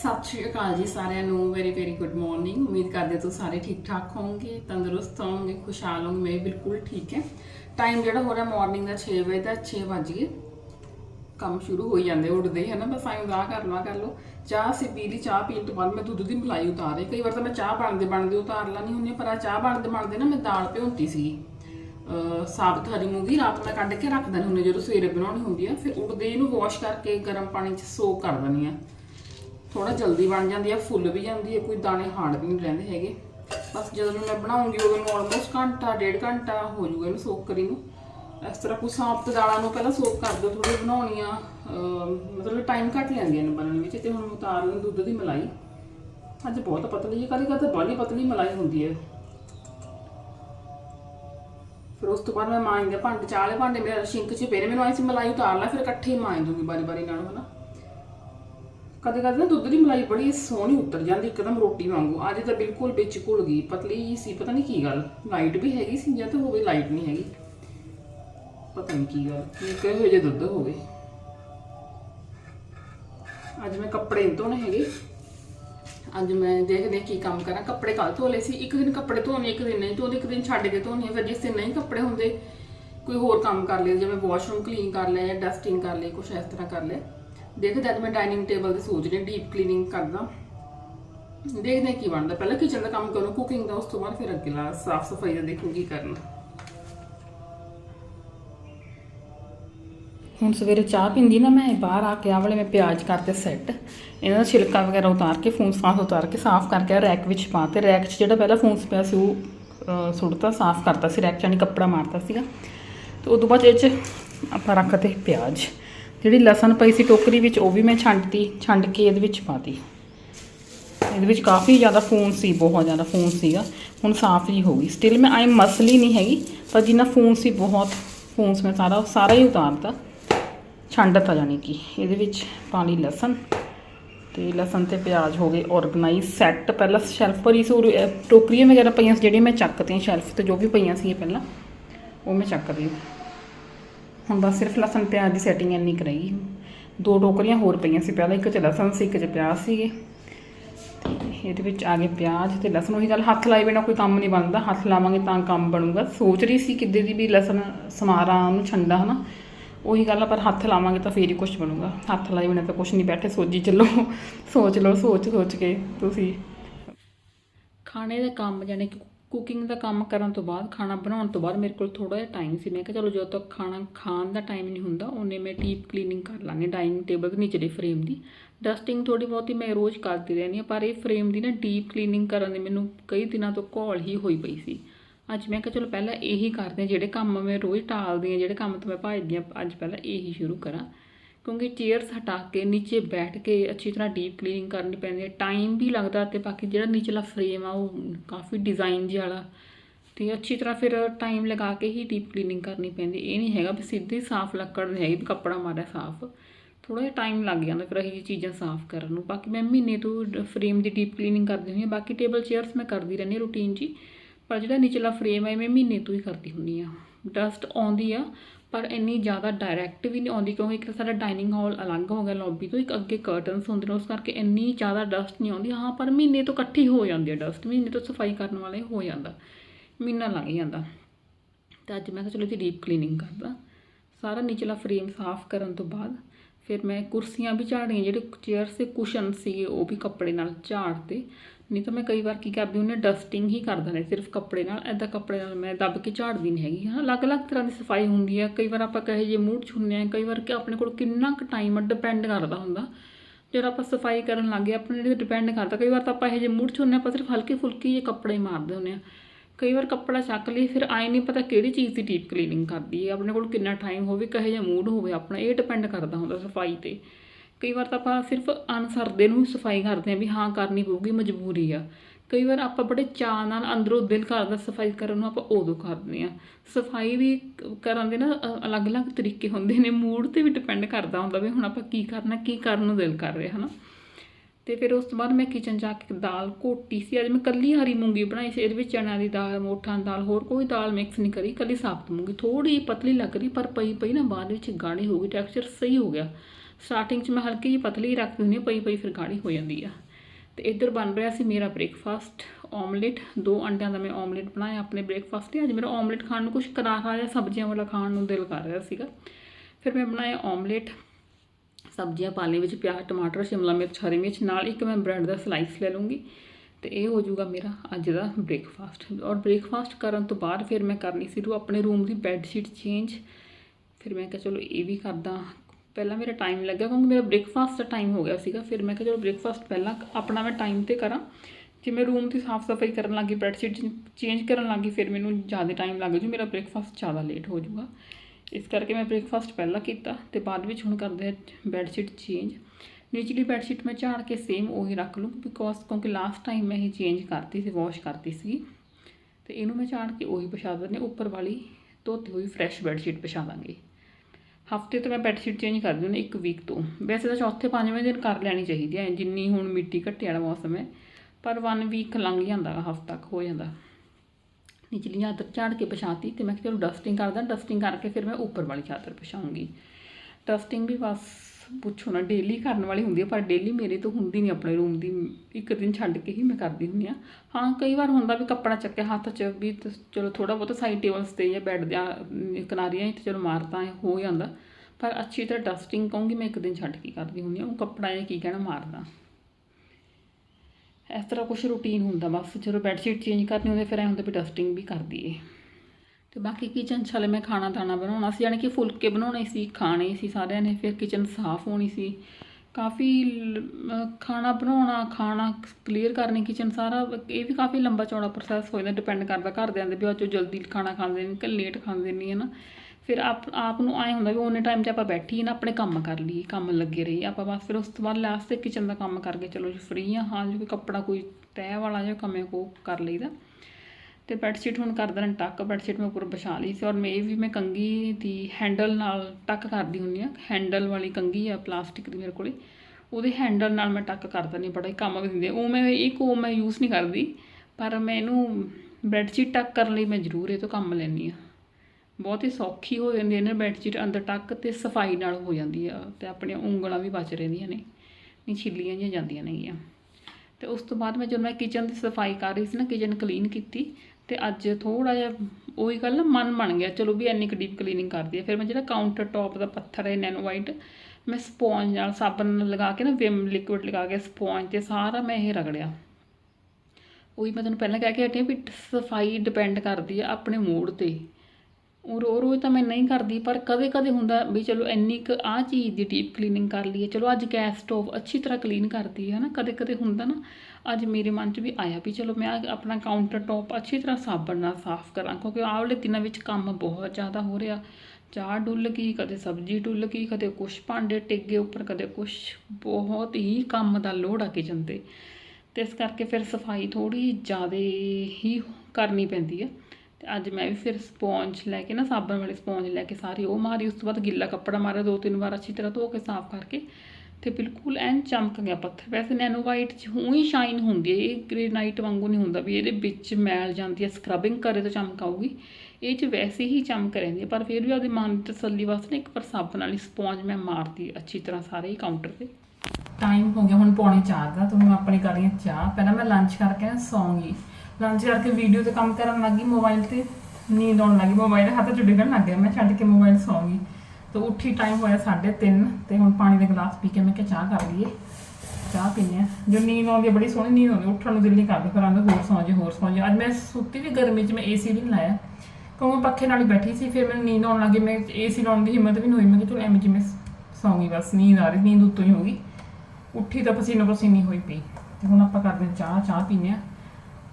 ਸਤਿ ਸ਼੍ਰੀ ਅਕਾਲ ਜੀ ਸਾਰਿਆਂ ਨੂੰ ਵੈਰੀ ਵੈਰੀ ਗੁੱਡ ਮਾਰਨਿੰਗ ਉਮੀਦ ਕਰਦੇ ਤੁਸੀਂ ਸਾਰੇ ਠੀਕ ਠਾਕ ਹੋਵੋਗੇ ਤੰਦਰੁਸਤ ਹੋਵੋਗੇ ਖੁਸ਼ਹਾਲ ਹੋਵੋਗੇ। ਮੈਂ ਬਿਲਕੁਲ ਠੀਕ ਹੈ। ਟਾਈਮ ਜਿਹੜਾ ਹੋ ਰਿਹਾ ਮਾਰਨਿੰਗ ਦਾ 6 ਵਜੇ ਦਾ 6 ਵੱਜ ਗਏ। ਕੰਮ ਸ਼ੁਰੂ ਹੋ ਜਾਂਦੇ ਉੱਠਦੇ ਹੀ ਹੈ ਨਾ ਬਸ ਆਇਓ ਦਾ ਕਰ ਲਵਾ ਕਰ ਲਓ। ਚਾਹ ਸੀ ਪੀ ਲਈ ਚਾਹ ਪੀਣ ਤੋਂ ਬਾਅਦ ਮੈਂ ਦੁੱਧ ਦੀ ਮਲਾਈ ਉਤਾਰੇ। ਕਈ ਵਾਰ ਤਾਂ ਮੈਂ ਚਾਹ ਬਣਦੇ ਬਣਦੇ ਉਤਾਰ ਲੈਣੀ ਹੁੰਦੀ ਹਾਂ, ਪਰ ਆ ਚਾਹ ਬਣਦੇ ਬਣਦੇ ਨਾ ਮੈਂ ਦਾਲ ਭਿਉਂਤੀ ਸੀ। ਸਾਬਤ ਹਰੀ ਮੂੰਗੀ ਰਾਤ ਮੈਂ ਕੱਢ ਕੇ ਰੱਖ ਦਿੰਦੀ ਹੁੰਦੀ ਜਦੋਂ ਸਵੇਰੇ ਬਣਾਉਣੀ ਹੁੰਦੀ ਆ। ਫਿਰ ਉੱਠਦੇ ਇਹਨੂੰ ਵਾਸ਼ ਕਰਕੇ ਗਰਮ ਪਾਣੀ 'ਚ ਸੋਕ ਕਰ ਦਿੰਦੀ ਆ ਥੋੜਾ ਜਲਦੀ ਬਣ ਜਾਂਦੀ ਆ, ਫੁੱਲ ਵੀ ਜਾਂਦੀ ਹੈ ਕੋਈ ਦਾਣੇ ਹਾਰਡ ਵੀ ਨਹੀਂ ਰਹਿੰਦੇ ਹੈਗੇ। ਬਸ ਜਦੋਂ ਨੂੰ ਮੈਂ ਬਣਾਉਂਗੀ, ਉਦੋਂ ਨੂੰ ਆਲਮੋਸਟ ਘੰਟਾ, ਡੇਢ ਘੰਟਾ ਹੋ ਜਾਊਗਾ ਇਹਨੂੰ ਸੋਕ ਕਰੀ ਨੂੰ। ਇਸ ਤਰ੍ਹਾਂ ਕੋਈ ਕੁਝ 'ਤੇ ਦਾਲਾਂ ਨੂੰ ਪਹਿਲਾਂ ਸੋਕ ਕਰ ਦਿਓ ਥੋੜੀ ਬਣਾਉਣੀਆਂ ਮਤਲਬ ਟਾਈਮ ਘੱਟ ਲੈਂਦੀਆਂ ਨੇ ਬਣਨ ਵਿੱਚ, ਤੇ ਹੁਣ ਮੈਂ ਉਤਾਰ ਲਈ ਦੁੱਧ ਦੀ ਮਲਾਈ। ਅੱਜ ਬਹੁਤ ਪਤਲੀ ਹੈ ਕਦੇ ਕਦੇ ਬਾਲੀ ਪਤਲੀ ਮਲਾਈ ਹੁੰਦੀ ਹੈ ਫਿਰ ਉਸ ਤੋਂ ਬਾਅਦ ਮੈਂ ਮਾਂਜਦੇ ਭਾਂਡੇ ਚਾਲੇ ਭਾਂਡੇ, ਮੇਰੇ ਸ਼ਿੰਕ 'ਚ ਪਏ ਨੇ, ਮੈਨੂੰ ਐਸੀ ਮਲਾਈ ਉਤਾਰ ਲੈ, ਫਿਰ ਇਕੱਠੇ ਹੀ ਮਾਂਜ ਦੂੰਗੀ ਬਾਰੀ ਬਾਰੀ ਨਾਲ ਹਨਾ। ਕਦੇ ਕਦੇ ਨਾ ਦੁੱਧ ਦੀ ਮਲਾਈ ਬੜੀ ਸੋਹਣੀ ਉਤਰ ਜਾਂਦੀ, ਇੱਕਦਮ ਰੋਟੀ ਵਾਂਗੂ। ਅੱਜ ਤਾਂ ਬਿਲਕੁਲ ਵਿੱਚ ਘੁਲ ਗਈ, ਪਤਲੀ ਜਿਹੀ ਸੀ, ਪਤਾ ਨਹੀਂ ਕੀ ਗੱਲ। ਲਾਈਟ ਵੀ ਹੈਗੀ ਸੀ ਜਾਂ ਤਾਂ ਹੋਵੇ, ਲਾਈਟ ਨਹੀਂ ਹੈਗੀ। ਪਤਾ ਨਹੀਂ ਕੀ ਗੱਲ ਇਹ ਕਿਹੋ ਜਿਹੇ ਦੁੱਧ ਹੋਵੇ। ਅੱਜ ਮੈਂ ਕੱਪੜੇ ਨਹੀਂ ਧੋਣੇ ਹੈਗੇ। ਅੱਜ ਮੈਂ ਦੇਖਦੇ ਕੀ ਕੰਮ ਕਰਾਂ। ਕੱਪੜੇ ਕੱਲ ਧੋ ਲਏ ਸੀ। ਇੱਕ ਦਿਨ ਕੱਪੜੇ ਧੋਣੇ, ਇੱਕ ਦਿਨ ਨਹੀਂ ਧੋਦੇ ਇੱਕ ਦਿਨ ਛੱਡ ਕੇ ਧੋਣੇ ਫਿਰ ਜਿਸ ਦਿਨ ਨਹੀਂ ਕੱਪੜੇ ਹੁੰਦੇ, ਕੋਈ ਹੋਰ ਕੰਮ ਕਰ ਲਿਆ ਜਿਵੇਂ ਵਾਸ਼ਰੂਮ ਕਲੀਨ ਕਰ ਲਿਆ ਜਾਂ ਡਸਟਿੰਗ ਕਰ ਲਈ ਕੁਛ ਇਸ ਤਰ੍ਹਾਂ ਕਰ ਲਿਆ। ਦੇਖਦੇ ਅੱਜ ਮੈਂ ਡਾਈਨਿੰਗ ਟੇਬਲ ਤੇ ਸੋਚ ਰਹੀ ਡੀਪ ਕਲੀਨਿੰਗ ਕਰਦਾ, ਦੇਖਦੇ ਹਾਂ ਕੀ ਬਣਦਾ। ਪਹਿਲਾਂ ਕਿਚਨ ਦਾ ਕੰਮ ਕਰੋ ਕੁਕਿੰਗ ਦਾ, ਉਸ ਤੋਂ ਬਾਅਦ ਫਿਰ ਅੱਗੇ ਸਾਫ਼ ਸਫ਼ਾਈ ਦਾ ਦੇਖੋ ਕੀ ਕਰਨਾ। ਹੁਣ ਸਵੇਰੇ ਚਾਹ ਪੀਂਦੀ ਨਾ ਮੈਂ, ਬਾਹਰ ਆ ਕੇ ਆ ਵਾਲੇ ਮੈਂ ਪਿਆਜ਼ ਕਰਤੇ ਸੈੱਟ ਇਹਨਾਂ ਦਾ ਛਿਲਕਾ ਵਗੈਰਾ ਉਤਾਰ ਕੇ ਫੂਸ ਫਾਸ ਉਤਾਰ ਕੇ, ਸਾਫ਼ ਕਰਕੇ ਰੈਕ ਵਿੱਚ ਪਾ ਤੇ ਰੈਕ 'ਚ ਜਿਹੜਾ ਪਹਿਲਾਂ ਫੂਸ ਪਿਆ ਸੀ, ਉਹ ਸੁੱਟਤਾ, ਸਾਫ਼ ਕਰਤਾ ਸੀ ਰੈਕ 'ਚ ਨਹੀਂ ਕੱਪੜਾ ਮਾਰਤਾ ਸੀਗਾ। ਤੇ ਤੋਂ ਬਾਅਦ ਇਹ 'ਚ ਆਪਾਂ ਰੱਖਤੇ ਪਿਆਜ਼। ਜਿਹੜੀ ਲਸਣ ਪਈ ਸੀ ਟੋਕਰੀ ਵਿੱਚ, ਉਹ ਵੀ ਮੈਂ ਛੰਡਤੀ ਛੰਡ ਕੇ ਇਹਦੇ ਵਿੱਚ ਪਾਤੀ। ਇਹਦੇ ਵਿੱਚ ਕਾਫੀ ਜ਼ਿਆਦਾ ਫੂਨ ਸੀ, ਬਹੁਤ ਜ਼ਿਆਦਾ ਫੂਨ ਸੀਗਾ। ਹੁਣ ਸਾਫ਼ ਹੀ ਹੋ ਗਈ। ਸਟਿਲ ਮੈਂ ਆਈ ਮਸਲੀ ਨਹੀਂ ਹੈਗੀ, ਪਰ ਜਿੰਨਾ ਫੂਨ ਸੀ, ਬਹੁਤ ਫੂਨਸ ਮੈਂ ਸਾਰਾ ਸਾਰਾ ਹੀ ਉਤਾਰਤਾ। ਛੰਡਤਾ ਜਾਣੀ ਕਿ। ਇਹਦੇ ਵਿੱਚ ਪਾ ਲਈ ਲਸਣ ਤੇ ਲਸਣ ਤੇ ਪਿਆਜ਼ ਹੋ ਗਏ ਆਰਗੇਨਾਈਜ਼ ਸੈੱਟ ਪਹਿਲਾਂ ਸ਼ੈਲਫ ਪਰ ਹੀ ਸੀ ਔਰ ਟੋਕਰੀਆਂ ਵਗੈਰਾ ਪਈਆਂ ਸੀ, ਜਿਹੜੀਆਂ ਮੈਂ ਚੱਕਤੀਆਂ ਸ਼ੈਲਫ ਤੇ, ਜੋ ਵੀ ਪਈਆਂ ਸੀ ਪਹਿਲਾਂ, ਉਹ ਮੈਂ ਚੱਕ ਚੱਕਦੀ ਹੁਣ ਬਸ ਸਿਰਫ ਲਸਣ ਪਿਆਜ਼ ਦੀ ਸੈਟਿੰਗ ਇੰਨੀ ਕਰਾਈ ਦੋ ਟੋਕਰੀਆਂ ਹੋਰ ਪਈਆਂ ਸੀ ਪਹਿਲਾਂ, ਇੱਕ ਚ ਲਸਣ ਸੀ, ਇੱਕ ਚ ਪਿਆਜ਼ ਸੀਗੇ। ਤੇ ਇਹਦੇ ਵਿੱਚ ਆ ਗਏ ਪਿਆਜ਼ ਤੇ ਲਸਣ, ਉਹੀ ਗੱਲ ਹੱਥ ਲਾਏ ਬਿਨਾ ਕੋਈ ਕੰਮ ਨਹੀਂ ਬਣਦਾ। ਹੱਥ ਲਾਵਾਂਗੇ ਤਾਂ ਕੰਮ ਬਣੂਗਾ। ਸੋਚ ਰਹੀ ਸੀ ਕਿੱਦੇ ਦੀ ਵੀ ਲਸਣ ਸਮਾਰਾ ਉਹਨੂੰ ਛੰਡਾ, ਹਨਾ? ਉਹੀ ਗੱਲ ਆ, ਪਰ ਹੱਥ ਲਾਵਾਂਗੇ ਤਾਂ ਫੇਰ ਹੀ ਕੁਝ ਬਣੂਗਾ। ਹੱਥ ਲਾਏ ਬਿਨਾ ਤਾਂ ਕੁਝ ਨਹੀਂ ਬੈਠੇ, ਸੋਚੀ ਚੱਲੋ। ਸੋਚ ਲਓ ਸੋਚ ਸੋਚ ਕੇ ਤੁਸੀਂ। ਖਾਣੇ ਦਾ ਕੰਮ ਯਾਨੀ ਕਿ ਕੁਕਿੰਗ ਦਾ ਕੰਮ ਕਰਨ ਤੋਂ ਬਾਅਦ, ਖਾਣਾ ਬਣਾਉਣ ਤੋਂ ਬਾਅਦ ਮੇਰੇ ਕੋਲ ਥੋੜਾ ਜਿਹਾ ਟਾਈਮ ਸੀ। ਮੈਂ ਕਿਹਾ ਚਲੋ ਜਦੋਂ ਤੱਕ ਖਾਣਾ, ਖਾਣ ਦਾ ਟਾਈਮ ਨਹੀਂ ਹੁੰਦਾ, ਉਹਨੇ ਮੈਂ ਡੀਪ ਕਲੀਨਿੰਗ ਕਰ ਲਾਂਗੇ ਡਾਈਨਿੰਗ ਟੇਬਲ ਦੇ ਨੀਚੇ ਫਰੇਮ ਦੀ। ਡਸਟਿੰਗ ਥੋੜੀ ਬਹੁਤੀ ਮੈਂ ਰੋਜ਼ ਕਰਦੀ ਰਹਿੰਦੀ ਹਾਂ, ਪਰ ਇਹ ਫਰੇਮ ਦੀ ਨਾ ਡੀਪ ਕਲੀਨਿੰਗ ਕਰਨ ਦੀ ਮੈਨੂੰ ਕਈ ਦਿਨਾਂ ਤੋਂ ਘੋਲ ਹੀ ਹੋਈ ਪਈ ਸੀ। ਅੱਜ ਮੈਂ ਕਿਹਾ ਚਲੋ ਪਹਿਲਾਂ ਇਹੀ ਕਰਦੇ ਹਾਂ, ਜਿਹੜੇ ਕੰਮ ਮੈਂ ਰੋਜ਼ ਟਾਲਦੀ ਹਾਂ, ਜਿਹੜੇ ਕੰਮ ਤੋਂ ਮੈਂ ਭੱਜਦੀ ਹਾਂ, ਅੱਜ ਪਹਿਲਾਂ ਇਹੀ ਸ਼ੁਰੂ ਕਰਾਂ। ਕਿਉਂਕਿ ਚੇਅਰਸ ਹਟਾ ਕੇ ਨੀਚੇ ਬੈਠ ਕੇ ਅੱਛੀ ਤਰ੍ਹਾਂ ਡੀਪ ਕਲੀਨਿੰਗ ਕਰਨੀ ਪੈਂਦੀ ਹੈ। ਟਾਈਮ ਵੀ ਲੱਗਦਾ ਤੇ ਬਾਕੀ ਜਿਹੜਾ ਨੀਚਲਾ ਫਰੇਮ ਆ, ਉਹ ਕਾਫੀ ਡਿਜ਼ਾਈਨ ਜਿਹਾ ਵਾਲਾ ਤੇ ਅੱਛੀ ਤਰ੍ਹਾਂ ਫਿਰ ਟਾਈਮ ਲਗਾ ਕੇ ਹੀ ਡੀਪ ਕਲੀਨਿੰਗ ਕਰਨੀ ਪੈਂਦੀ ਇਹ ਨਹੀਂ ਹੈਗਾ ਵੀ ਸਿੱਧੀ ਸਾਫ਼ ਲੱਕੜ ਨਹੀਂ ਹੈਗੀ, ਕੱਪੜਾ ਮਾਰਿਆ ਸਾਫ਼। ਥੋੜਾ ਜਿਹਾ ਟਾਈਮ ਲੱਗ ਜਾਂਦਾ ਫਿਰ ਇਹ ਚੀਜ਼ਾਂ ਸਾਫ਼ ਕਰਨ ਨੂੰ। ਬਾਕੀ ਮੈਂ ਮਹੀਨੇ ਤੋਂ ਫਰੇਮ ਦੀ ਡੀਪ ਕਲੀਨਿੰਗ ਕਰਦੀ ਹੁੰਦੀ ਹਾਂ। ਬਾਕੀ ਟੇਬਲ ਚੇਅਰਸ ਮੈਂ ਕਰਦੀ ਰਹਿੰਦੀ ਰੂਟੀਨ 'ਚ ਹੀ। ਪਰ ਜਿਹੜਾ ਨਿਚਲਾ ਫਰੇਮ ਹੈ ਇਹ ਮੈਂ ਮਹੀਨੇ ਤੋਂ ਹੀ ਕਰਦੀ ਹੁੰਦੀ ਆ ਡਸਟ ਆਉਂਦੀ ਆ ਪਰ ਇੰਨੀ ਜ਼ਿਆਦਾ ਡਾਇਰੈਕਟ ਵੀ ਨਹੀਂ ਆਉਂਦੀ ਕਿਉਂਕਿ ਇੱਕ ਸਾਡਾ ਡਾਈਨਿੰਗ ਹਾਲ ਅਲੱਗ ਹੋ ਗਿਆ ਲੌਬੀ ਤੋਂ ਇੱਕ ਅੱਗੇ ਕਰਟਨਸ ਹੁੰਦੇ ਨੇ, ਉਸ ਕਰਕੇ ਇੰਨੀ ਜ਼ਿਆਦਾ ਡਸਟ ਨਹੀਂ ਆਉਂਦੀ। ਹਾਂ, ਪਰ ਮਹੀਨੇ ਤੋਂ ਇਕੱਠੀ ਹੋ ਜਾਂਦੀ ਹੈ ਡਸਟ ਮਹੀਨੇ ਤੋਂ ਸਫ਼ਾਈ ਕਰਨ ਵਾਲੇ ਹੋ ਜਾਂਦਾ, ਮਹੀਨਾ ਲੱਗ ਜਾਂਦਾ। ਤੇ ਅੱਜ ਮੈਂ ਕਿਹਾ ਚਲੋ ਜੀ ਡੀਪ ਕਲੀਨਿੰਗ ਕਰਦਾ। ਸਾਰਾ ਨਿਚਲਾ ਫਰੇਮ ਸਾਫ਼ ਕਰਨ ਤੋਂ ਬਾਅਦ ਫਿਰ ਮੈਂ ਕੁਰਸੀਆਂ ਵੀ ਝਾੜੀਆਂ, ਜਿਹੜੇ ਚੇਅਰਸ ਤੇ ਕੁਸ਼ਨ ਸੀਗੇ, ਉਹ ਵੀ ਕੱਪੜੇ ਨਾਲ ਝਾੜਤੇ ਨਹੀਂ ਤਾਂ ਮੈਂ ਕਈ ਵਾਰ ਕੀ ਕਰਦੀ ਹੁੰਦੀ ਡਸਟਿੰਗ ਹੀ ਕਰ ਦਿੰਦੇ ਸਿਰਫ ਕੱਪੜੇ ਨਾਲ ਐਦਾਂ ਕੱਪੜੇ ਨਾਲ ਮੈਂ ਦੱਬ ਕੇ ਝਾੜਦੀ ਨਹੀਂ ਹੈਗੀ। ਹਾਂ, ਅਲੱਗ-ਅਲੱਗ ਤਰ੍ਹਾਂ ਦੀ ਸਫ਼ਾਈ ਹੁੰਦੀ ਹੈ, ਕਈ ਵਾਰ ਆਪਾਂ ਕਹੇ ਜੇ ਮੂਡ 'ਚ ਹੁੰਦੇ ਆ, ਕਈ ਵਾਰ ਕਿ ਆਪਣੇ ਕੋਲ ਕਿੰਨਾ ਕੁ ਟਾਈਮ ਡਿਪੈਂਡ ਕਰਦਾ ਹੁੰਦਾ। ਜਦੋਂ ਆਪਾਂ ਸਫ਼ਾਈ ਕਰਨ ਲੱਗੇ ਆਪਣੇ ਜਿਹੜੇ ਡਿਪੈਂਡ ਕਰਦਾ, ਕਈ ਵਾਰ ਤਾਂ ਆਪਾਂ ਇਹ ਜੇ ਮੂਡ 'ਚ ਹੁੰਦੇ ਆ, ਆਪਾਂ ਸਿਰਫ ਹਲਕੀ ਫੁਲਕੀ ਜਿਹੇ ਕੱਪੜੇ ਮਾਰਦੇ ਹੁੰਦੇ ਆ। ਕਈ ਵਾਰ ਕੱਪੜਾ ਚੱਕ ਲਈ ਫਿਰ ਆਏ ਨਹੀਂ ਪਤਾ ਕਿਹੜੀ ਚੀਜ਼ ਦੀ ਡੀਪ ਕਲੀਨਿੰਗ ਕਰਦੀ ਹੈ, ਆਪਣੇ ਕੋਲ ਕਿੰਨਾ ਟਾਈਮ ਹੋਵੇ, ਕਹੇ ਜਿਹਾ ਮੂਡ ਹੋਵੇ ਆਪਣਾ, ਇਹ ਡਿਪੈਂਡ ਕਰਦਾ ਹੁੰਦਾ ਸਫ਼ਾਈ ਤੇ। ਕਈ ਵਾਰ ਤਾਂ ਆਪਾਂ ਸਿਰਫ ਅਨਸਰਦੇ ਨੂੰ ਹੀ ਸਫ਼ਾਈ ਕਰਦੇ ਆ ਵੀ ਹਾਂ ਕਰਨੀ ਪਊਗੀ, ਮਜਬੂਰੀ ਆ। ਕਈ ਵਾਰ ਆਪਾਂ ਬੜੇ ਚਾਅ ਨਾਲ ਅੰਦਰੋਂ ਦਿਲ ਕਰਦਾ ਸਫ਼ਾਈ ਕਰਨ ਨੂੰ ਆਪਾਂ ਉਦੋਂ ਕਰਦੇ ਆ ਸਫ਼ਾਈ ਵੀ ਕਰਨ ਦੇ ਨਾ ਅਲੱਗ-ਅਲੱਗ ਤਰੀਕੇ ਹੁੰਦੇ ਨੇ, ਮੂਡ ਤੇ ਵੀ ਡਿਪੈਂਡ ਕਰਦਾ ਹੁੰਦਾ ਵੀ ਹੁਣ ਆਪਾਂ ਕੀ ਕਰਨਾ, ਕੀ ਕਰਨ ਨੂੰ ਦਿਲ ਕਰ ਰਿਹਾ, ਹਨਾ। ਤੇ ਫਿਰ ਉਸ ਤੋਂ ਬਾਅਦ ਮੈਂ ਕਿਚਨ ਜਾ ਕੇ ਦਾਲ ਘੋਟੀ ਸੀ, ਅੱਜ ਮੈਂ ਕੱਲੀ ਹਰੀ ਮੂੰਗੀ ਬਣਾਈ ਸੀ, ਇਹਦੇ ਵਿੱਚ ਚਣਾ ਦੀ ਦਾਲ, ਮੋਠਾਂ ਦੀ ਦਾਲ, ਹੋਰ ਕੋਈ ਦਾਲ ਮਿਕਸ ਨਹੀਂ ਕਰੀ, ਕੱਲੀ ਸਾਬਤ ਮੂੰਗੀ ਥੋੜੀ ਪਤਲੀ ਲੱਗ ਰਹੀ, ਪਰ ਪਈ ਪਈ ਨਾ ਬਾਅਦ ਵਿੱਚ ਗਾੜੀ ਹੋ ਗਈ ਟੈਕਸਚਰ ਸਹੀ ਹੋ ਗਿਆ। ਸਟਾਰਟਿੰਗ 'ਚ ਮੈਂ ਹਲਕੀ ਜਿਹੀ ਪਤਲੀ ਰੱਖ ਦਿੰਦੀ ਹਾਂ, ਪਈ ਪਈ ਫਿਰ ਗਾੜੀ ਹੋ ਜਾਂਦੀ ਆ। ਤੇ ਇੱਧਰ ਬਣ ਰਿਹਾ ਸੀ ਮੇਰਾ ਬ੍ਰੇਕਫਾਸਟ ਆਮਲੇਟ ਦੋ ਅੰਡਿਆਂ ਦਾ ਮੈਂ ਆਮਲੇਟ ਬਣਾਇਆ ਆਪਣੇ ਬ੍ਰੇਕਫਾਸਟ ਤੇ। ਅੱਜ ਮੇਰਾ ਆਮਲੇਟ ਖਾਣ ਨੂੰ ਕੁਝ ਕਰਾਰਾ ਜਾਂ ਸਬਜ਼ੀਆਂ ਵਾਲਾ ਖਾਣ ਨੂੰ ਦਿਲ ਕਰ ਰਿਹਾ ਸੀਗਾ। ਫਿਰ ਮੈਂ ਬਣਾਇਆ ਆਮਲੇਟ ਸਬਜ਼ੀਆਂ ਪਾ ਵਿੱਚ ਪਿਆਜ਼, ਟਮਾਟਰ, ਸ਼ਿਮਲਾ ਮਿਰਚ, ਹਰੀ ਮਿਰਚ, ਨਾਲ ਇੱਕ ਮੈਂ ਬ੍ਰੈਡ ਦਾ ਸਲਾਈਸ ਲੈ ਲੂੰਗੀ ਤੇ ਇਹ ਹੋ ਜਾਊਗਾ ਮੇਰਾ ਅੱਜ ਦਾ ਬ੍ਰੇਕਫਾਸਟ ਔਰ ਬ੍ਰੇਕਫਾਸਟ ਕਰਨ ਤੋਂ ਬਾਅਦ ਫਿਰ ਮੈਂ ਕਰਨੀ ਸੀ ਰੂ ਆਪਣੇ ਰੂਮ ਦੀ ਬੈੱਡ ਸ਼ੀਟ ਚੇਂਜ ਫਿਰ ਮੈਂ ਕਿਹਾ ਚਲੋ ਇਹ ਵੀ ਕਰਦਾ। ਪਹਿਲਾਂ ਮੇਰਾ ਟਾਈਮ ਲੱਗਾ ਕਿਉਂਕਿ ਮੇਰਾ ਬ੍ਰੇਕਫਾਸਟ ਦਾ ਟਾਈਮ ਹੋ ਗਿਆ ਸੀਗਾ। ਫਿਰ ਮੈਂ ਕਿਹਾ ਚਲੋ ਬ੍ਰੇਕਫਾਸਟ ਪਹਿਲਾਂ ਆਪਣਾ ਮੈਂ ਟਾਈਮ ਤੇ ਕਰਾਂ। ਜੇ ਮੈਂ ਰੂਮ ਦੀ ਸਾਫ਼ ਸਫ਼ਾਈ ਕਰਨ ਲੱਗੀ ਬੈੱਡ ਸ਼ੀਟ ਚੇਂਜ ਕਰਨ ਲੱਗੀ ਫਿਰ ਮੈਨੂੰ ਜ਼ਿਆਦਾ ਟਾਈਮ ਲੱਗ ਜੂ। ਮੇਰਾ ਬ੍ਰੇਕਫਾਸਟ ਜ਼ਿਆਦਾ ਲੇਟ ਹੋ ਜੂਗਾ। ਇਸ ਕਰਕੇ ਮੈਂ ਬ੍ਰੇਕਫਾਸਟ ਪਹਿਲਾਂ ਕੀਤਾ ਤੇ ਬਾਅਦ ਵਿੱਚ ਹੁਣ ਕਰਦੇ ਆ ਬੈੱਡ ਚੇਂਜ ਨੀਚਲੀ ਬੈੱਡਸ਼ੀਟ ਮੈਂ ਝਾੜ ਕੇ ਸੇਮ ਉਹੀ ਰੱਖ ਲੂੰ ਬਿਕੋਜ਼ ਕਿਉਂਕਿ ਲਾਸਟ ਟਾਈਮ ਮੈਂ ਇਹ ਚੇਂਜ ਕਰਤੀ ਸੀ ਵਾਸ਼ ਕਰਤੀ ਸੀ ਤੇ ਇਹਨੂੰ ਮੈਂ ਝਾੜ ਕੇ ਉਹੀ ਪਛਾ ਦਿੰਦੀ ਉੱਪਰ ਵਾਲੀ ਧੋਤੀ ਹੋਈ ਫਰੈਸ਼ ਬੈੱਡ ਪਛਾ ਵਿਛਾ ਦਾਂਗੇ। ਹਫ਼ਤੇ ਤੋਂ ਮੈਂ ਬੈੱਡਸ਼ੀਟ ਚੇਂਜ ਕਰਦੀ ਹੁੰਦੀ ਇੱਕ ਵੀਕ ਤੋਂ। ਵੈਸੇ ਤਾਂ ਚੌਥੇ ਪੰਜਵੇਂ ਦਿਨ ਕਰ ਲੈਣੀ ਚਾਹੀਦੀ ਹੈ, ਜਿੰਨੀ ਹੁਣ ਮਿੱਟੀ ਘੱਟੇ ਵਾਲਾ ਮੌਸਮ ਹੈ, ਪਰ 1 ਵੀਕ ਲੰਘ ਜਾਂਦਾ, ਹਫਤਾ ਤੱਕ ਹੋ ਜਾਂਦਾ। ਨਿਚਲੀ ਚਾਦਰ ਝਾੜ ਕੇ ਪਛਾਤੀ ਤੇ ਮੈਂ ਕਿਹਾ ਚਲੋ ਡਸਟਿੰਗ ਕਰਦਾ ਡਸਟਿੰਗ ਕਰਕੇ ਫਿਰ ਮੈਂ ਉੱਪਰ ਵਾਲੀ ਚਾਦਰ ਵਿਛਾਉਂਗੀ ਡਸਟਿੰਗ ਵੀ ਬਸ ਪੁੱਛੋ ਨਾ ਡੇਲੀ ਕਰਨ ਵਾਲੀ ਹੁੰਦੀ ਹੈ ਪਰ ਡੇਲੀ ਮੇਰੇ ਤੋਂ ਹੁੰਦੀ ਨਹੀਂ ਆਪਣੇ ਰੂਮ ਦੀ। ਇੱਕ ਦਿਨ ਛੱਡ ਕੇ ਹੀ ਮੈਂ ਕਰਦੀ ਹੁੰਦੀ ਹਾਂ ਹਾਂ ਕਈ ਵਾਰ ਹੁੰਦਾ ਵੀ ਕੱਪੜਾ ਚੱਕਿਆ ਹੱਥ 'ਚ ਵੀ ਚਲੋ ਥੋੜਾ ਬਹੁਤਾ ਸਾਈਡ ਟੇਬਲਸ ਤੇ ਜਾਂ ਬੈੱਡ ਦੇ ਕਿਨਾਰੀਆਂ ਹੀ ਚਲੋ ਮਾਰਦਾ ਹੈ, ਹੋ ਜਾਂਦਾ। ਪਰ ਅੱਛੀ ਤਰ੍ਹਾਂ ਡਸਟਿੰਗ ਕਹੂੰਗੀ ਮੈਂ ਇੱਕ ਦਿਨ ਛੱਡ ਕੇ ਕਰਦੀ ਹੁੰਦੀ ਹਾਂ ਉਹ ਕੱਪੜਾ ਇਹ ਕੀ ਕਹਿਣਾ ਮਾਰਦਾ। ਇਸ ਤਰ੍ਹਾਂ ਕੁਝ ਰੂਟੀਨ ਹੁੰਦਾ ਬਸ ਜਦੋਂ ਬੈੱਡ ਸ਼ੀਟ ਚੇਂਜ ਕਰਨੀ ਹੁੰਦੀ ਫਿਰ ਐਂ ਹੁੰਦਾ ਵੀ ਡਸਟਿੰਗ ਵੀ ਕਰ ਦਈਏ ਤੇ ਬਾਕੀ ਕਿਚਨ 'ਚ ਹਲੇ ਮੈਂ ਖਾਣਾ ਦਾਣਾ ਬਣਾਉਣਾ ਸੀ, ਯਾਨੀ ਕਿ ਫੁਲਕੇ ਬਣਾਉਣੇ ਸੀ, ਖਾਣੇ ਸੀ ਸਾਰਿਆਂ ਨੇ, ਫਿਰ ਕਿਚਨ ਸਾਫ਼ ਹੋਣੀ ਸੀ। ਕਾਫੀ ਖਾਣਾ ਬਣਾਉਣਾ, ਖਾਣਾ ਕਲੀਅਰ ਕਰਨੀ ਕਿਚਨ ਸਾਰਾ, ਇਹ ਵੀ ਕਾਫੀ ਲੰਬਾ ਚੌੜਾ ਪ੍ਰੋਸੈਸ ਹੋ ਜਾਂਦਾ ਡਿਪੈਂਡ ਕਰਦਾ ਘਰਦਿਆਂ ਦੇ ਵੀ ਉਹ 'ਚੋਂ ਜਲਦੀ ਖਾਣਾ ਖਾਂਦੇ ਨੇ ਕਿ ਲੇਟ ਖਾਂਦੇ ਨੇ ਹੈ ਨਾ ਫਿਰ ਆਪ ਆਪ ਨੂੰ ਐਂ ਹੁੰਦਾ ਵੀ ਉਹਨੇ ਟਾਈਮ 'ਚ ਆਪਾਂ ਬੈਠੀ ਨਾ, ਆਪਣੇ ਕੰਮ ਕਰ ਲਈਏ, ਕੰਮ ਲੱਗੇ ਰਹੀ ਆਪਾਂ ਬਸ ਫਿਰ ਉਸ ਤੋਂ ਬਾਅਦ ਲਾਸਟ ਤੇ ਕਿਚਨ ਦਾ ਕੰਮ ਕਰਕੇ ਚਲੋ ਜੀ ਫ੍ਰੀ ਆ, ਹਾਂ, ਜੀ ਕੋਈ ਕੱਪੜਾ ਕੋਈ ਤੈਅ ਵਾਲਾ ਜਾਂ ਕਮੇ ਕੋ ਕਰ ਲਈਦਾ। ਤੇ ਬੈੱਡ ਸ਼ੀਟ ਹੁਣ ਕਰ ਦੇਣਾ ਟੱਕ ਬੈੱਡ ਸ਼ੀਟ ਮੈਂ ਉੱਪਰ ਵਿਛਾ ਲਈ ਸੀ ਔਰ ਮੈਂ ਇਹ ਵੀ ਮੈਂ ਕੰਗੀ ਦੀ ਹੈਂਡਲ ਨਾਲ ਟੱਕ ਕਰਦੀ ਹੁੰਦੀ ਆ ਹੈਂਡਲ ਵਾਲੀ ਕੰਗੀ ਆ ਪਲਾਸਟਿਕ ਦੀ ਮੇਰੇ ਕੋਲੇ ਉਹਦੇ ਹੈਂਡਲ ਨਾਲ ਮੈਂ ਟੱਕ ਕਰ ਦਿੰਦੀ ਹਾਂ, ਬੜਾ ਹੀ ਕੰਮ ਵੀ ਦਿੰਦੀ ਉਹ ਮੈਂ ਇਹ ਕੋ ਮੈਂ ਯੂਜ਼ ਨਹੀਂ ਕਰਦੀ ਪਰ ਮੈਂ ਇਹਨੂੰ ਬੈੱਡਸ਼ੀਟ ਟੱਕ ਕਰਨ ਲਈ ਮੈਂ ਜ਼ਰੂਰ ਇਹ ਤੋਂ ਕੰਮ ਲੈਂਦੀ ਆ ਬਹੁਤ ਹੀ ਸੌਖੀ ਹੋ ਜਾਂਦੀ ਹੈ ਨਾ ਬੈੱਡ ਅੰਦਰ ਟੱਕ ਤੇ ਸਫ਼ਾਈ ਨਾਲ ਹੋ ਜਾਂਦੀ ਆ ਤੇ ਆਪਣੀਆਂ ਉਂਗਲਾਂ ਵੀ ਬਚ ਰਹਿੰਦੀਆਂ ਨੇ ਨਹੀਂ ਛਿੱਲੀਆਂ ਜਿਹੀਆਂ ਜਾਂਦੀਆਂ ਨੇਗੀਆਂ। ਤੇ ਉਸ ਤੋਂ ਬਾਅਦ ਮੈਂ ਜਦੋਂ ਮੈਂ ਕਿਚਨ ਦੀ ਸਫ਼ਾਈ ਕਰ ਰਹੀ ਸੀ ਨਾ ਕਿਚਨ ਕਲੀਨ ਕੀਤੀ ਤੇ ਅੱਜ ਥੋੜਾ ਜਿਹਾ ਉਹੀ ਗੱਲ ਨਾ, ਮਨ ਬਣ ਗਿਆ, ਚਲੋ ਵੀ ਇੰਨੀ ਕੁ ਡੀਪ ਕਲੀਨਿੰਗ ਕਰਦੀ ਹੈ ਫਿਰ ਮੈਂ ਜਿਹੜਾ ਕਾਊਂਟਰ ਟੌਪ ਦਾ ਪੱਥਰ ਹੈ ਨੈਨੋ ਵਾਈਟ ਮੈਂ ਸਪੌਂਜ ਨਾਲ ਸਾਬਣ ਲਗਾ ਕੇ ਨਾ ਵਿਮ ਲਿਕਵਿਡ ਲਗਾ ਕੇ ਸਪੌਂਜ ਤੇ ਸਾਰਾ ਮੈਂ ਇਹ ਰਗੜਿਆ। ਉਹੀ ਮੈਂ ਤੁਹਾਨੂੰ ਪਹਿਲਾਂ ਕਹਿ ਕੇ ਹਟੀ ਵੀ ਸਫ਼ਾਈ ਡਿਪੈਂਡ ਕਰਦੀ ਹੈ ਆਪਣੇ ਮੂਡ ਤੇ। ਉਹ ਰੋ ਰੋਜ਼ ਤਾਂ ਮੈਂ ਨਹੀਂ ਕਰਦੀ, ਪਰ ਕਦੇ ਕਦੇ ਹੁੰਦਾ ਵੀ ਚਲੋ ਇੰਨੀ ਕੁ ਆਹ ਚੀਜ਼ ਦੀ ਡੀਪ ਕਲੀਨਿੰਗ ਕਰ ਲਈਏ, ਚਲੋ ਅੱਜ ਗੈਸ ਸਟੋਵ ਅੱਛੀ ਤਰ੍ਹਾਂ ਕਲੀਨ ਕਰਦੀ ਹੈ ਨਾ, ਕਦੇ ਕਦੇ ਹੁੰਦਾ ਨਾ, ਅੱਜ ਮੇਰੇ ਮਨ 'ਚ ਵੀ ਆਇਆ ਵੀ ਚਲੋ ਮੈਂ ਆਪਣਾ ਕਾਊਂਟਰ ਟੌਪ ਅੱਛੀ ਤਰ੍ਹਾਂ ਸਾਬਣ ਨਾਲ ਸਾਫ਼ ਕਰਾਂ, ਕਿਉਂਕਿ ਆਹ ਵਾਲੇ ਦਿਨਾਂ ਵਿੱਚ ਕੰਮ ਬਹੁਤ ਜ਼ਿਆਦਾ ਹੋ ਰਿਹਾ। ਚਾਹ ਡੁੱਲ ਗਈ, ਕਦੇ ਸਬਜ਼ੀ ਡੁੱਲ ਗਈ, ਕਦੇ ਕੁਛ ਭਾਂਡੇ ਟਿੱਗੇ ਉੱਪਰ, ਕਦੇ ਕੁਛ, ਬਹੁਤ ਹੀ ਕੰਮ ਦਾ ਲੋੜ ਆ ਕਿਚਨ ਤੇ। ਤੇ ਇਸ ਕਰਕੇ ਫਿਰ ਸਫ਼ਾਈ ਥੋੜੀ ਜ਼ਿਆਦਾ ਹੀ ਕਰਨੀ ਪੈਂਦੀ ਹੈ। ਤੇ ਅੱਜ ਮੈਂ ਵੀ ਫਿਰ ਸਪੌਂਜ ਲੈ ਕੇ ਨਾ, ਸਾਬਣ ਵਾਲੀ ਸਪੌਂਜ ਲੈ ਕੇ ਸਾਰੀ ਉਹ ਮਾਰੀ, ਉਸ ਤੋਂ ਬਾਅਦ ਗਿੱਲਾ ਕੱਪੜਾ ਮਾਰਿਆ, ਦੋ ਤਿੰਨ ਵਾਰ ਅੱਛੀ ਤਰ੍ਹਾਂ ਧੋ ਕੇ ਸਾਫ਼ ਕਰਕੇ ਤੇ ਬਿਲਕੁਲ ਐਨ ਚਮਕ ਗਿਆ ਪੱਥਰ। ਵੈਸੇ ਨੈਨੋ ਵਾਈਟ ਚ ਊਂ ਹੀ ਸ਼ਾਈਨ ਹੁੰਦੀ ਹੈ, ਇਹ ਗ੍ਰੇਨਾਈਟ ਵਾਂਗੂ ਨਹੀਂ ਹੁੰਦਾ ਵੀ ਇਹਦੇ ਵਿੱਚ ਮੈਲ ਜਾਂਦੀ ਹੈ ਸਕਰਬਿੰਗ ਕਰੇ ਤਾਂ ਚਮਕ ਆਊਗੀ। ਇਹ ਚ ਵੈਸੇ ਹੀ ਚਮਕ ਰਹਿੰਦੀ ਹੈ, ਪਰ ਫਿਰ ਵੀ ਉਹਦੇ ਮਨ ਦੀ ਤਸੱਲੀ ਵਾਸਤੇ ਨਾ ਇੱਕ ਵਾਰ ਸਾਬਣ ਵਾਲੀ ਸਪੌਂਜ ਮੈਂ ਮਾਰਦੀ ਅੱਛੀ ਤਰ੍ਹਾਂ ਸਾਰੇ ਹੀ ਕਾਊਂਟਰ ਤੇ। ਟਾਈਮ ਹੋ ਗਿਆ, ਹੁਣ ਪੌਣੇ 4 ਦਾ ਤੁਹਾਨੂੰ ਆਪਣੀ ਕਰ ਰਹੀ ਚਾਹ। ਪਹਿਲਾਂ ਮੈਂ ਲੰਚ ਕਰਕੇ ਨਾ ਸੌਂਗੀ ਲੰਚ ਕਰਕੇ ਵੀਡੀਓ ਤੇ ਕੰਮ ਕਰਨ ਲੱਗੀ ਮੋਬਾਈਲ ਤੇ ਨੀਂਦ ਆਉਣ ਲੱਗੀ ਮੋਬਾਈਲ ਹੱਥ ਚ ਡਿੱਗਣ ਲੱਗ ਗਿਆ, ਮੈਂ ਛੱਡ ਕੇ ਮੋਬਾਈਲ ਸੌਂਗੀ ਤੇ ਉੱਠੀ ਟਾਈਮ ਹੋਇਆ 3:30 ਤੇ ਹੁਣ ਪਾਣੀ ਦੇ ਗਲਾਸ ਪੀ ਕੇ ਮੈਂ ਕਿਹਾ ਚਾਹ ਕਰ ਲਈਏ। ਚਾਹ ਪੀਨੇ ਆ ਜੋ ਨੀਂਦ ਆਉਂਦੀ ਹੈ ਬੜੀ ਸੋਹਣੀ ਨੀਂਦ ਆਉਂਦੀ ਉੱਠਣ ਨੂੰ ਦਿਲ ਨਹੀਂ ਕਰਦਾ, ਫਿਰ ਆਂਦਾ ਹੋਰ ਸੌਂ ਜੇ ਹੋਰ ਸੌਂ ਜੇ ਅੱਜ ਮੈਂ ਸੁੱਤੀ ਵੀ ਗਰਮੀ 'ਚ ਮੈਂ ਏਸੀ ਵੀ ਨਹੀਂ ਲਾਇਆ। ਕਿਉਂਕਿ ਪੱਖੇ ਨਾਲ ਹੀ ਬੈਠੀ ਸੀ, ਫਿਰ ਮੈਨੂੰ ਨੀਂਦ ਆਉਣ ਲੱਗੀ ਮੈਂ ਏਸੀ ਲਾਉਣ ਦੀ ਹਿੰਮਤ ਵੀ ਨਹੀਂ ਹੋਈ। ਮੈਂ ਕਿਹਾ ਚਲ ਐਵੇਂ ਜਿਵੇਂ ਸੌਂਗੀ ਬਸ ਨੀਂਦ ਆ ਰਹੀ, ਨੀਂਦ ਉੱਤੋਂ ਹੀ ਹੋ ਗਈ। ਉੱਠੀ ਤਾਂ ਪਸੀਨੋ ਪਸੀਨੀ ਹੋਈ ਪਈ। ਤੇ ਹੁਣ ਆਪਾਂ ਕਰਦੇ ਹਾਂ ਚਾਹ ਚਾਹ ਪੀਨੇ ਆ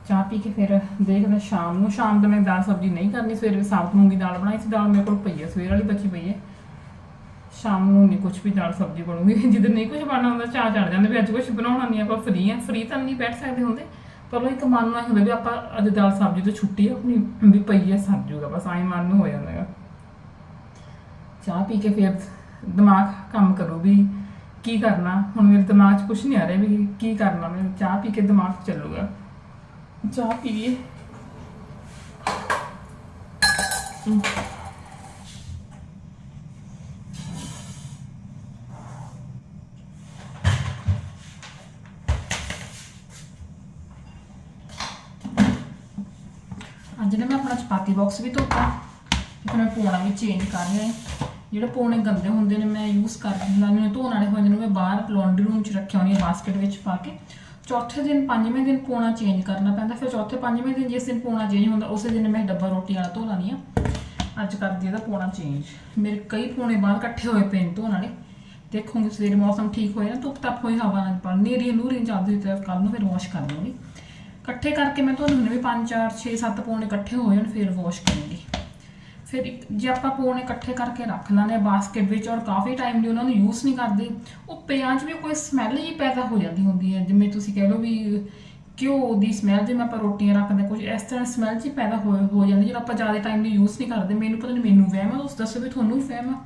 ਚਾਹ ਪੀ ਕੇ ਫਿਰ ਦੇਖਦੇ ਸ਼ਾਮ ਨੂੰ, ਸ਼ਾਮ ਤੋਂ ਮੈਂ ਦਾਲ ਸਬਜ਼ੀ ਨਹੀਂ ਕਰਨੀ, ਸਵੇਰੇ ਸਾਬਤ ਮੂੰਗੀ ਦਾਲ ਬਣਾਈ ਸੀ, ਦਾਲ ਮੇਰੇ ਕੋਲ ਪਈ ਹੈ, ਸਵੇਰ ਵਾਲੀ ਬਚੀ ਪਈ ਹੈ। ਸ਼ਾਮ ਨੂੰ ਨਹੀਂ ਕੁਝ ਵੀ ਦਾਲ ਸਬਜ਼ੀ ਬਣੂਗੀ, ਜਦੋਂ ਨਹੀਂ ਕੁਝ ਬਣਨਾ ਹੁੰਦਾ, ਚਾਹ ਚੜ ਜਾਂਦਾ ਵੀ ਅੱਜ ਕੁਝ ਬਣਾਉਣਾ ਨਹੀਂ, ਆਪਾਂ ਫਰੀ ਆ ਫ੍ਰੀ ਤਾਂ ਨਹੀਂ ਬੈਠ ਸਕਦੇ ਹੁੰਦੇ, ਪਰ ਉਹ ਇੱਕ ਮਨ ਨੂੰ ਹੁੰਦਾ ਵੀ ਆਪਾਂ ਅੱਜ ਦਾਲ ਸਬਜ਼ੀ ਤੋਂ ਛੁੱਟੀ ਆ, ਆਪਣੀ ਵੀ ਪਈ ਹੈ, ਸਰ ਜੂਗਾ, ਬਸ ਐਂ ਮਨ ਨੂੰ ਹੋ ਜਾਂਦਾ ਹੈਗਾ। ਚਾਹ ਪੀ ਕੇ ਫਿਰ ਦਿਮਾਗ ਕੰਮ ਕਰੂ ਵੀ ਕੀ ਕਰਨਾ, ਹੁਣ ਮੇਰੇ ਦਿਮਾਗ 'ਚ ਕੁਝ ਨਹੀਂ ਆ ਰਿਹਾ ਵੀ ਕੀ ਕਰਨਾ, ਮੈਂ ਚਾਹ ਪੀ ਕੇ ਦਿਮਾਗ ਚੱਲੂਗਾ। ਚਾਹ ਪੀਏ ਅੱਜ ਨੇ ਮੈਂ ਆਪਣਾ ਚਪਾਤੀ ਬਾਕਸ ਵੀ ਧੋਤਾ ਫਿਰ ਮੈਂ ਪੋਣਾ ਵੀ ਚੇਂਜ ਕਰ ਲਿਆ ਜਿਹੜੇ ਪੋਣੇ ਗੰਦੇ ਹੁੰਦੇ ਨੇ ਮੈਂ ਯੂਜ਼ ਕਰ ਲੈਂਦੀ ਹਾਂ ਧੋਣ ਵਾਲੇ ਹੋਏ ਜਾਂਦੇ ਨੇ ਮੈਂ ਬਾਹਰ ਲਾਂਡਰੀ ਰੂਮ 'ਚ ਰੱਖਿਆ ਹੋਣੀ ਬਾਸਕਟ ਵਿੱਚ ਪਾ ਕੇ ਚੌਥੇ ਦਿਨ, ਪੰਜਵੇਂ ਦਿਨ ਪੋਣਾ ਚੇਂਜ ਕਰਨਾ ਪੈਂਦਾ। ਫਿਰ ਚੌਥੇ, ਪੰਜਵੇਂ ਦਿਨ ਜਿਸ ਦਿਨ ਪੋਣਾ ਚੇਂਜ ਹੁੰਦਾ, ਉਸੇ ਦਿਨ ਮੈਂ ਡੱਬਾ ਰੋਟੀ ਵਾਲਾ ਧੋ ਲਾਨੀ ਆ ਅੱਜ ਕਰਦੀ ਇਹਦਾ ਪੋਣਾ ਚੇਂਜ ਮੇਰੇ ਕਈ ਪੋਣੇ ਬਾਹਰ ਇਕੱਠੇ ਹੋਏ ਪਏ ਧੋਣ ਵਾਲੇ। ਦੇਖੋਗੇ ਸਵੇਰੇ ਮੌਸਮ ਠੀਕ ਹੋਇਆ ਨਾ ਧੁੱਪ ਤੱਪ ਹੋਈ, ਹਵਾ ਨਾਲ ਪਰ ਨੇਰੀ ਨੂਰੀ ਚੱਲਦੀ ਤੇ ਕੱਲ ਨੂੰ ਫਿਰ ਵਾਸ਼ ਕਰ ਲਵਾਂਗੀ। ਇਕੱਠੇ ਕਰਕੇ ਮੈਂ ਤੁਹਾਨੂੰ ਹੁੰਦੇ ਵੀ 5 4 6 7 ਪੌਣੇ ਇਕੱਠੇ ਹੋਏ ਹੋਣ, ਫਿਰ ਵਾਸ਼ ਕਰਾਂਗੀ। ਫਿਰ ਇੱਕ ਜੇ ਆਪਾਂ ਪੌਣੇ ਇਕੱਠੇ ਕਰਕੇ ਰੱਖ ਲਾਂਗੇ ਬਾਸਕਟ ਵਿੱਚ ਔਰ ਕਾਫੀ ਟਾਈਮ ਲਈ ਉਹਨਾਂ ਨੂੰ ਯੂਜ਼ ਨਹੀਂ ਕਰਦੇ ਉਹ ਪਿਆਂ 'ਚ ਵੀ ਕੋਈ ਸਮੈਲ ਹੀ ਪੈਦਾ ਹੋ ਜਾਂਦੀ ਹੁੰਦੀ ਹੈ। ਜਿਵੇਂ ਤੁਸੀਂ ਕਹਿ ਲਓ ਵੀ ਘਿਓ ਦੀ ਸਮੈਲ ਜਿਵੇਂ ਆਪਾਂ ਰੋਟੀਆਂ ਰੱਖਦੇ ਹਾਂ ਕੁਝ ਇਸ ਤਰ੍ਹਾਂ ਸਮੈਲ ਜੀ ਪੈਦਾ ਹੋ ਹੋ ਜਾਂਦੀ ਜਦੋਂ ਆਪਾਂ ਜ਼ਿਆਦਾ ਟਾਈਮ ਲਈ ਯੂਜ਼ ਨਹੀਂ ਕਰਦੇ। ਮੈਨੂੰ ਪਤਾ ਨਹੀਂ ਮੈਨੂੰ ਵਹਿਮ ਆ ਤੁਸੀਂ ਦੱਸੋ ਵੀ ਤੁਹਾਨੂੰ ਵੀ ਵਹਿਮ ਆ।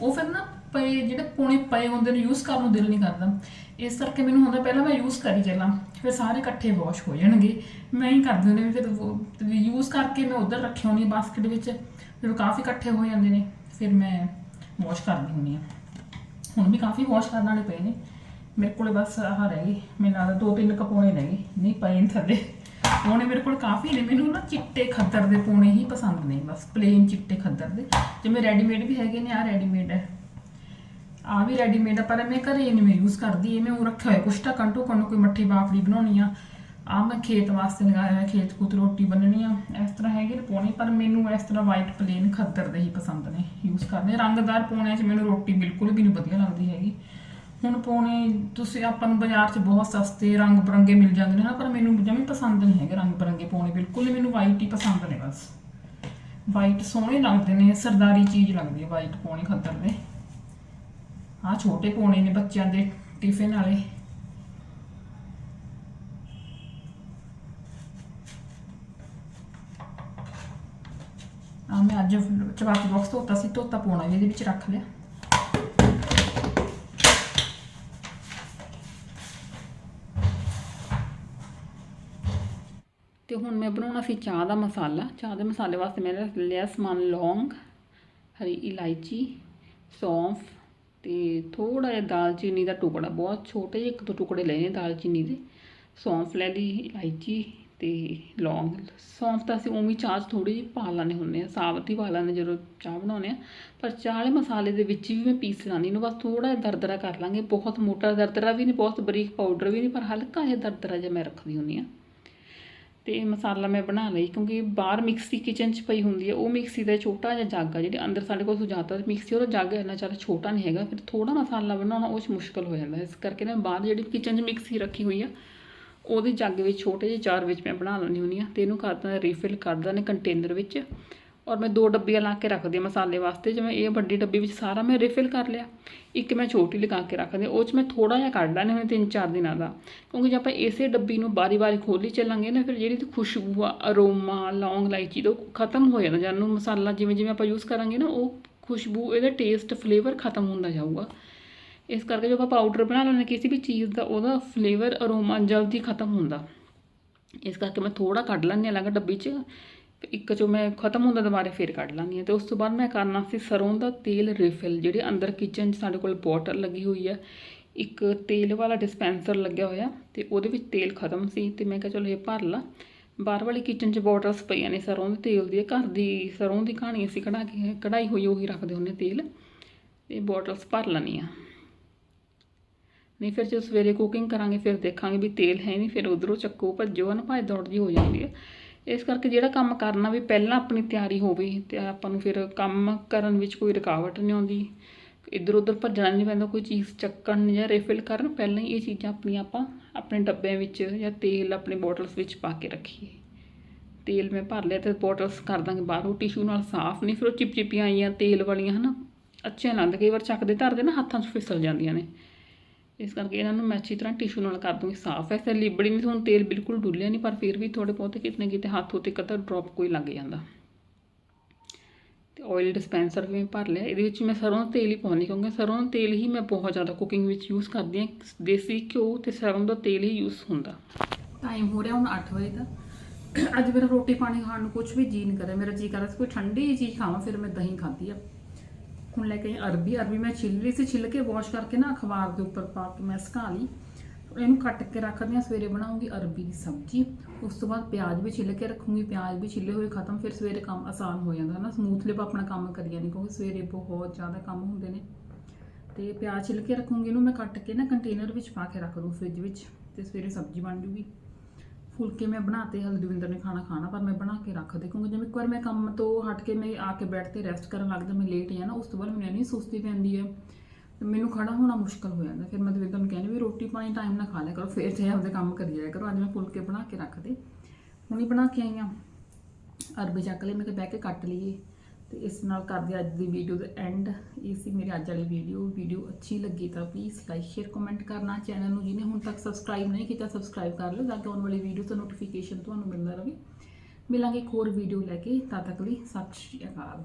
ਉਹ ਫਿਰ ਨਾ ਪਏ ਜਿਹੜੇ ਪੌਣੇ ਪਏ ਹੁੰਦੇ ਨੇ ਯੂਜ਼ ਕਰਨ ਨੂੰ ਦਿਲ ਨਹੀਂ ਕਰਦਾ। ਇਸ ਕਰਕੇ ਮੈਨੂੰ ਹੁੰਦਾ ਪਹਿਲਾਂ ਮੈਂ ਯੂਜ਼ ਕਰੀ ਚੱਲਾਂ ਫਿਰ ਸਾਰੇ ਇਕੱਠੇ ਵਾਸ਼ ਹੋ ਜਾਣਗੇ। ਮੈਂ ਹੀ ਕਰਦੀ ਹੁੰਦੀ ਹਾਂ, ਫਿਰ ਯੂਜ਼ ਕਰਕੇ ਮੈਂ ਉਧਰ ਰੱਖੀ ਹੋਣੀ ਬਾਸਕਟ ਵਿੱਚ। ਫਿਰ ਕਾਫੀ ਇਕੱਠੇ ਹੋ ਜਾਂਦੇ ਨੇ, ਫਿਰ ਮੈਂ ਵਾਸ਼ ਕਰਦੀ ਹੁੰਦੀ ਹਾਂ। ਹੁਣ ਵੀ ਕਾਫੀ ਵਾਸ਼ ਕਰਨ ਵਾਲੇ ਪਏ ਨੇ। ਮੇਰੇ ਕੋਲੇ ਬਸ ਆਹ ਰਹਿ ਗਈ ਮੈਨੂੰ ਲੱਗਦਾ ਦੋ ਤਿੰਨ ਕਪੋਣੇ ਰਹਿ ਗਏ। ਨਹੀਂ, ਪਏ ਨੇ ਥੱਲੇ। ਪੋਣੇ ਮੇਰੇ ਕੋਲ ਕਾਫੀ ਨੇ। ਮੈਨੂੰ ਨਾ ਚਿੱਟੇ ਖੱਦਰ ਦੇ ਪੋਣੇ ਹੀ ਪਸੰਦ ਨੇ। ਬਸ ਪਲੇਨ ਚਿੱਟੇ ਖੱਦਰ ਦੇ। ਜਿਵੇਂ ਰੈਡੀਮੇਡ ਵੀ ਹੈਗੇ ਨੇ ਆ ਰੈਡੀਮੇਡ ਹੈ। ਆ ਵੀ ਰੈਡੀਮੇਡ ਆ, ਪਰ ਮੈਂ ਘਰੇ ਨਹੀਂ ਮੈਂ ਯੂਜ਼ ਕਰਦੀ। ਇਹ ਮੈਂ ਉਹ ਰੱਖਿਆ ਹੋਇਆ। ਕੁਛ ਢੱਕਣ ਢੁੱਕਣ ਨੂੰ ਕੋਈ ਮੱਠੀ ਬਾਫੜੀ ਬਣਾਉਣੀ ਆ। ਆ ਮੈਂ ਖੇਤ ਵਾਸਤੇ ਲਗਾਇਆ ਖੇਤ ਕੂਤ ਰੋਟੀ ਬੰਨਣੀ ਆ। ਇਸ ਤਰ੍ਹਾਂ ਹੈਗੇ ਨੇ ਪੌਣੇ, ਪਰ ਮੈਨੂੰ ਇਸ ਤਰ੍ਹਾਂ ਵਾਈਟ ਪਲੇਨ ਖੱਦਰ ਦੇ ਹੀ ਪਸੰਦ ਨੇ ਯੂਜ਼ ਕਰਦੇ। ਰੰਗਦਾਰ ਪੌਣਿਆਂ 'ਚ ਮੈਨੂੰ ਰੋਟੀ ਬਿਲਕੁਲ ਵੀ ਨਹੀਂ ਵਧੀਆ ਲੱਗਦੀ ਹੈਗੀ। ਹੁਣ ਪੌਣੇ, ਤੁਸੀਂ ਆਪਾਂ ਨੂੰ ਬਾਜ਼ਾਰ 'ਚ ਬਹੁਤ ਸਸਤੇ ਰੰਗ ਬਰੰਗੇ ਮਿਲ ਜਾਂਦੇ ਨੇ ਨਾ, ਪਰ ਮੈਨੂੰ ਜਮੀ ਪਸੰਦ ਨਹੀਂ ਹੈਗੇ ਰੰਗ ਬਰੰਗੇ ਪੌਣੇ, ਬਿਲਕੁਲ ਹੀ ਮੈਨੂੰ ਵਾਈਟ ਹੀ ਪਸੰਦ ਨੇ ਬਸ। ਵਾਈਟ ਸੋਹਣੇ ਲੱਗਦੇ ਨੇ, ਸਰਦਾਰੀ ਚੀਜ਼ ਲੱਗਦੀ ਹੈ ਵਾਈਟ ਪੌਣੇ ਖੱਦਰ ਦੇ। ਆ ਛੋਟੇ ਪੌਣੇ ਨੇ ਬੱਚਿਆਂ ਦੇ ਟਿਫਿਨ ਵਾਲੇ। ਅੱਜ ਚਪਾਤੀ ਬਾਕਸ ਧੋਤਾ ਸੀ, ਧੋਤਾ ਪਾਉਣਾ ਵੀ, ਇਹਦੇ ਵਿੱਚ ਰੱਖ ਲਿਆ। ਤੇ ਹੁਣ ਮੈਂ ਬਣਾਉਣਾ ਸੀ ਚਾਹ ਦਾ ਮਸਾਲਾ। ਚਾਹ ਦੇ ਮਸਾਲੇ ਵਾਸਤੇ ਮੈਂ ਲਿਆ ਸਮਾਨ ਲੌਂਗ, ਹਰੀ ਇਲਾਇਚੀ, ਸੌਂਫ ਤੇ ਥੋੜਾ ਜਿਹਾ ਦਾਲਚੀਨੀ ਦਾ ਟੁਕੜਾ। ਬਹੁਤ ਛੋਟੇ ਜਿਹੇ ਇੱਕ ਦੋ ਟੁਕੜੇ ਲਏ ਨੇ ਦਾਲਚੀਨੀ ਦੇ। ਸੌਂਫ ਲੈ ਲਈ, ਇਲਾਇਚੀ ਤੇ ਲੌਂਗ। ਸੌਂਫ ਤਾਂ ਅਸੀਂ ਉਵੇਂ ਚਾਹ 'ਚ ਥੋੜੀ ਜਿਹੀ ਪਾ ਲੈਂਦੇ ਹੁੰਦੇ ਆ ਸਾਬਤ ਹੀ ਪਾ ਲੈਂਦੇ ਜਦੋਂ ਚਾਹ ਬਣਾਉਂਦੇ ਆ ਪਰ ਚਾਹ ਵਾਲੇ ਮਸਾਲੇ ਦੇ ਵਿੱਚ ਵੀ ਮੈਂ ਪੀਸ ਲਾਂਦੀ ਇਹਨੂੰ ਬਸ ਥੋੜਾ ਜਿਹਾ ਦਰਦਰਾ ਕਰ ਲਾਂਗੇ। ਬਹੁਤ ਮੋਟਾ ਦਰਦਰਾ ਵੀ ਨਹੀਂ, ਬਹੁਤ ਬਰੀਕ ਪਾਊਡਰ ਵੀ ਨਹੀਂ, ਪਰ ਹਲਕਾ ਜਿਹਾ ਦਰਦਰਾ ਜਿਹਾ ਮੈਂ ਰੱਖਦੀ ਹੁੰਦੀ ਆ ਤੇ ਮਸਾਲਾ ਮੈਂ ਬਣਾ ਲਈ ਕਿਉਂਕਿ ਬਾਹਰ ਮਿਕਸੀ ਕਿਚਨ 'ਚ ਪਈ ਹੁੰਦੀ ਹੈ। ਉਹ ਮਿਕਸੀ ਦਾ ਛੋਟਾ ਜਿਹਾ ਜੱਗ ਆ। ਜਿਹੜੇ ਅੰਦਰ ਸਾਡੇ ਕੋਲ ਸੁਜਾਤਾ ਮਿਕਸੀ, ਉਹਦਾ ਜੱਗ ਇੰਨਾ ਜ਼ਿਆਦਾ ਛੋਟਾ ਨਹੀਂ ਹੈਗਾ। ਫਿਰ ਥੋੜਾ ਮਸਾਲਾ ਬਣਾਉਣਾ, ਉਹ 'ਚ ਮੁਸ਼ਕਲ ਹੋ ਜਾਂਦਾ। ਇਸ ਕਰਕੇ ਨਾ ਬਾਹਰ ਜਿਹੜੀ ਕਿਚਨ 'ਚ ਮਿਕਸੀ ਰੱਖੀ ਹੋਈ ਆ ਉਹਦੇ ਜੱਗ ਵਿੱਚ ਛੋਟੇ ਜਿਹੇ, ਚਾਰ ਵਿੱਚ ਮੈਂ ਬਣਾ ਲੈਂਦੀ ਹੁੰਦੀ ਆ ਤੇ ਇਹਨੂੰ ਕਰਦਾ ਰੀਫਿਲ ਕਰਦਾ ਨੇ ਕੰਟੇਨਰ ਵਿੱਚ ਔਰ ਮੈਂ ਦੋ ਡੱਬੀਆਂ ਲਾ ਕੇ ਰੱਖਦੀ ਹਾਂ ਮਸਾਲੇ ਵਾਸਤੇ, ਜਿਵੇਂ ਇਹ ਵੱਡੀ ਡੱਬੀ ਵਿੱਚ ਸਾਰਾ ਮੈਂ ਰੀਫਿਲ ਕਰ ਲਿਆ। ਇੱਕ ਮੈਂ ਛੋਟੀ ਲਗਾ ਕੇ ਰੱਖਦੀ ਹਾਂ, ਉਹ 'ਚ ਮੈਂ ਥੋੜਾ ਜਿਹਾ ਕੱਢ ਲੈਣੇ ਹੁਣ ਤਿੰਨ ਚਾਰ ਦਿਨਾਂ ਦਾ। ਕਿਉਂਕਿ ਜੇ ਆਪਾਂ ਇਸੇ ਡੱਬੀ ਨੂੰ ਬਾਰੀ-ਬਾਰੀ ਖੋਲੀ ਚੱਲਾਂਗੇ ਨਾ, ਫਿਰ ਜਿਹੜੀ ਇਹਦੀ ਖੁਸ਼ਬੂ ਆ, ਅਰੋਮਾ, ਲੌਂਗ ਇਲਾਇਚੀ ਦਾ ਉਹ ਖਤਮ ਹੋ ਜਾਂਦਾ। ਜਦ ਮਸਾਲਾ ਜਿਵੇਂ ਜਿਵੇਂ ਆਪਾਂ ਯੂਜ਼ ਕਰਾਂਗੇ ਨਾ, ਉਹ ਖੁਸ਼ਬੂ, ਇਹਦਾ ਟੇਸਟ ਫਲੇਵਰ ਖਤਮ ਹੁੰਦਾ ਜਾਊਗਾ। ਇਸ ਕਰਕੇ ਜਦੋਂ ਆਪਾਂ ਪਾਊਡਰ ਬਣਾ ਲੈਂਦੇ ਕਿਸੇ ਵੀ ਚੀਜ਼ ਦਾ, ਉਹਦਾ ਫਲੇਵਰ ਅਰੋਮਾ ਜਲਦੀ ਖਤਮ ਹੁੰਦਾ। ਇਸ ਕਰਕੇ ਮੈਂ ਥੋੜਾ ਕੱਢ ਲੈਂਦੀ ਹਾਂ ਅਲੱਗ ਡੱਬੀ 'ਚ ਇੱਕ ਚੋਂ ਮੈਂ ਖਤਮ ਹੁੰਦਾ ਦੁਬਾਰੇ ਫੇਰ ਕੱਢ ਲਾਂਗੀ ਹਾਂ। ਤੇ ਉਸ ਤੋਂ ਬਾਅਦ ਮੈਂ ਕਰਨਾ ਸੀ ਸਰੋਂ ਦਾ ਤੇਲ ਰਿਫਿਲ ਜਿਹੜੇ ਅੰਦਰ ਕਿਚਨ 'ਚ ਸਾਡੇ ਕੋਲ ਬੋਟਲ ਲੱਗੀ ਹੋਈ ਆ ਇੱਕ ਤੇਲ ਵਾਲਾ ਡਿਸਪੈਂਸਰ ਲੱਗਿਆ ਹੋਇਆ, ਤੇ ਉਹਦੇ ਵਿੱਚ ਤੇਲ ਖਤਮ ਸੀ, ਤੇ ਮੈਂ ਕਿਹਾ ਚਲੋ ਇਹ ਭਰ ਲਾ। ਬਾਹਰ ਵਾਲੀ ਕਿਚਨ 'ਚ ਬੋਟਲਸ ਪਈਆਂ ਨੇ ਸਰੋਂ ਦੇ ਤੇਲ ਦੀ ਘਰ ਦੀ ਸਰੋਂ ਦੀ ਕਹਾਣੀ ਅਸੀਂ ਕਢਾ ਕੇ, ਕਢਾਈ ਹੋਈ ਉਹੀ ਰੱਖਦੇ ਹੁੰਦੇ ਤੇਲ। ਤੇ ਬੋਟਲਸ ਭਰ ਲੈਣੀ ਆ ਨਹੀਂ, ਫਿਰ ਜੇ ਸਵੇਰੇ ਕੁਕਿੰਗ ਕਰਾਂਗੇ, ਫਿਰ ਦੇਖਾਂਗੇ ਵੀ ਤੇਲ ਹੈ ਨਹੀਂ, ਫਿਰ ਉਧਰੋਂ ਚੱਕੋ, ਭੱਜੋ ਨਾ ਭਾਜ ਦੌੜ ਜੀ ਹੋ ਜਾਂਦੀ ਹੈ। ਇਸ ਕਰਕੇ ਜਿਹੜਾ ਕੰਮ ਕਰਨਾ ਵੀ ਪਹਿਲਾਂ ਆਪਣੀ ਤਿਆਰੀ ਹੋਵੇ ਤੇ ਆਪਾਂ ਨੂੰ ਫਿਰ ਕੰਮ ਕਰਨ ਵਿੱਚ ਕੋਈ ਰੁਕਾਵਟ ਨਹੀਂ ਆਉਂਦੀ। ਇੱਧਰ ਉੱਧਰ ਭੱਜਣਾ ਨਹੀਂ ਪੈਂਦਾ, ਕੋਈ ਚੀਜ਼ ਚੱਕਣ ਜਾਂ ਰਿਫਿਲ ਕਰਨ, ਪਹਿਲਾਂ ਹੀ ਇਹ ਚੀਜ਼ਾਂ ਆਪਣੀਆਂ ਆਪਾਂ ਆਪਣੇ ਡੱਬਿਆਂ ਵਿੱਚ ਜਾਂ ਤੇਲ ਆਪਣੇ ਬੋਟਲਸ ਵਿੱਚ ਪਾ ਕੇ ਰੱਖੀਏ। ਤੇਲ ਮੈਂ ਭਰ ਲਿਆ ਤੇ ਬੋਟਲਸ ਕਰ ਦਾਂਗੇ ਬਾਹਰੋਂ ਟਿਸ਼ੂ ਨਾਲ ਸਾਫ਼ ਨਹੀਂ, ਫਿਰ ਉਹ ਚਿਪਚਿਪੀਆਂ ਆਈਆਂ ਤੇਲ ਵਾਲੀਆਂ, ਹਨਾ। ਅੱਛੇ ਲੱਗਦੇ, ਕਈ ਵਾਰ ਚੱਕਦੇ, ਧਰਦੇ ਨਾ, ਹੱਥਾਂ 'ਚ ਫਿਸਲ ਜਾਂਦੀਆਂ ਨੇ। ਇਸ ਕਰਕੇ ਇਹਨਾਂ ਨੂੰ ਮੈਂ ਅੱਛੀ ਤਰ੍ਹਾਂ ਟਿਸ਼ੂ ਨਾਲ ਕਰ ਦੂੰਗੀ, ਸਾਫ਼ ਐਸੇ ਲਿਬੜੀ ਨਹੀਂ ਹੁਣ ਤੇਲ ਬਿਲਕੁਲ ਡੁੱਲਿਆ ਨਹੀਂ, ਪਰ ਫਿਰ ਵੀ ਥੋੜੇ ਬਹੁਤੇ ਕਿਤਨੇ ਕਿਤੇ ਹੱਥ ਉੱਤੇ ਕਦਾ ਡ੍ਰੌਪ ਕੋਈ ਲੱਗ ਜਾਂਦਾ। ਤੇ ਆਇਲ ਡਿਸਪੈਂਸਰ ਵੀ ਮੈਂ ਭਰ ਲਿਆ, ਇਹਦੇ ਵਿੱਚ ਮੈਂ ਸਰੋਂ ਦਾ ਤੇਲ ਹੀ ਪਾਉਂਦੀ ਕਿਉਂਕਿ ਸਰੋਂ ਦਾ ਤੇਲ ਹੀ ਮੈਂ ਬਹੁਤ ਜ਼ਿਆਦਾ ਕੁਕਿੰਗ ਵਿੱਚ ਯੂਜ਼ ਕਰਦੀ ਹਾਂ, ਦੇਸੀ ਘਿਓ ਤੇ ਸਰੋਂ ਦਾ ਤੇਲ ਹੀ ਯੂਜ਼ ਹੁੰਦਾ। ਟਾਈਮ ਹੋ ਰਿਹਾ ਹੁਣ 8 ਵਜੇ ਦਾ। ਅੱਜ ਮੇਰਾ ਰੋਟੀ ਪਾਣੀ ਖਾਣ ਨੂੰ ਕੁਝ ਵੀ ਜੀ ਨਹੀਂ ਕਰਿਆ, ਮੇਰਾ ਜੀ ਕਰ ਕੋਈ ਠੰਡੀ ਚੀਜ਼ ਖਾਵਾਂ, ਫਿਰ ਮੈਂ ਦਹੀਂ ਖਾਧੀ ਆ। ਹੁਣ ਲੈ ਕੇ ਆਈ ਅਰਬੀ ਅਰਬੀ ਮੈਂ ਛਿੱਲ ਲਈ ਸੀ, ਛਿੱਲ ਕੇ ਵਾਸ਼ ਕਰਕੇ ਨਾ ਅਖਬਾਰ ਦੇ ਉੱਪਰ ਪਾ ਕੇ ਮੈਂ ਸੁਕਾ ਲਈ। ਇਹਨੂੰ ਕੱਟ ਕੇ ਰੱਖਦੇ ਹਾਂ, ਸਵੇਰੇ ਬਣਾਉਂਗੀ ਅਰਬੀ ਦੀ ਸਬਜ਼ੀ। ਉਸ ਤੋਂ ਬਾਅਦ ਪਿਆਜ਼ ਵੀ ਛਿੱਲ ਕੇ ਰੱਖੂੰਗੀ, ਪਿਆਜ਼ ਵੀ ਛਿੱਲੇ ਹੋਏ ਖਤਮ, ਫਿਰ ਸਵੇਰੇ ਕੰਮ ਆਸਾਨ ਹੋ ਜਾਂਦਾ ਹੈ ਨਾ। ਸਮੂਥਲੀ ਆਪਾਂ ਆਪਣਾ ਕੰਮ ਕਰੀ ਨਹੀਂ ਕਿਉਂਕਿ ਸਵੇਰੇ ਬਹੁਤ ਜ਼ਿਆਦਾ ਕੰਮ ਹੁੰਦੇ ਨੇ। ਤੇ ਪਿਆਜ਼ ਛਿੱਲ ਕੇ ਰੱਖੂੰਗੀ ਇਹਨੂੰ, ਮੈਂ ਕੱਟ ਕੇ ਨਾ ਕੰਟੇਨਰ ਵਿੱਚ ਪਾ ਕੇ ਰੱਖ ਦੂੰ ਫ੍ਰਿਜ ਵਿੱਚ, ਤੇ ਸਵੇਰੇ ਸਬਜ਼ੀ ਬਣ ਜੂਗੀ। ਫੁਲਕੇ ਮੈਂ ਬਣਾਤੇ ਹਲਦਵਿੰਦਰ ਨੇ ਖਾਣਾ ਖਾਣਾ, ਪਰ ਮੈਂ ਬਣਾ ਕੇ ਰੱਖ ਦੇ ਕਿਉਂਕਿ ਜਿਵੇਂ ਇੱਕ ਵਾਰ ਮੈਂ ਕੰਮ ਤੋਂ ਹਟ ਕੇ ਮੈਂ ਆ ਕੇ ਬੈਠ ਤੇ ਰੈਸਟ ਕਰਨ ਲੱਗਦਾ ਮੈਂ ਲੇਟ ਆ ਨਾ, ਉਸ ਤੋਂ ਬਾਅਦ ਮੈਨੂੰ ਇੰਨੀ ਸੁਸਤੀ ਪੈਂਦੀ ਹੈ ਮੈਨੂੰ ਖੜਾ ਹੋਣਾ ਮੁਸ਼ਕਲ ਹੋ ਜਾਂਦਾ। ਫਿਰ ਮੈਂ ਦਵਿੰਦਰ ਨੂੰ ਕਹਿੰਦੀ ਵੀ ਰੋਟੀ ਪਾਣੀ ਟਾਈਮ ਨਾਲ ਖਾ ਲਿਆ ਕਰੋ, ਫਿਰ ਤੇ ਆਪਦੇ ਕੰਮ ਕਰੀ ਜਾਇਆ ਕਰੋ, ਅੱਜ ਮੈਂ ਫੁਲਕੇ ਬਣਾ ਕੇ ਰੱਖ ਦੇ ਹੁਣੀ ਬਣਾ ਕੇ ਆਈ ਹਾਂ ਅਰਬੀ ਚੱਕ ਲਈ ਮੈਂ ਕਿ ਬਹਿ ਕੇ ਕੱਟ ਲਈਏ। ਤੇ ਇਸ ਨਾਲ ਕਰਦੇ ਅੱਜ ਦੀ ਵੀਡੀਓ ਦਾ ਐਂਡ ਇਹ ਸੀ ਮੇਰੇ ਅੱਜ ਵਾਲੀ ਵੀਡੀਓ ਵੀਡੀਓ ਅੱਛੀ ਲੱਗੀ ਤਾਂ ਪਲੀਜ਼ ਲਾਈਕ ਸ਼ੇਅਰ ਕਮੈਂਟ ਕਰਨਾ। ਚੈਨਲ ਨੂੰ ਜਿਹਨੇ ਹੁਣ ਤੱਕ ਸਬਸਕ੍ਰਾਈਬ ਨਹੀਂ ਕੀਤਾ ਸਬਸਕ੍ਰਾਈਬ ਕਰ ਲਓ ਤਾਂ ਕਿ ਆਉਣ ਵਾਲੀ ਵੀਡੀਓ ਤੋਂ ਨੋਟੀਫਿਕੇਸ਼ਨ ਤੁਹਾਨੂੰ ਮਿਲਦਾ ਰਹੇ। ਮਿਲਾਂਗੇ ਇੱਕ ਹੋਰ ਵੀਡੀਓ ਲੈ ਕੇ। ਤਦ ਤੱਕ ਲਈ ਸਤਿ ਸ਼੍ਰੀ ਅਕਾਲ।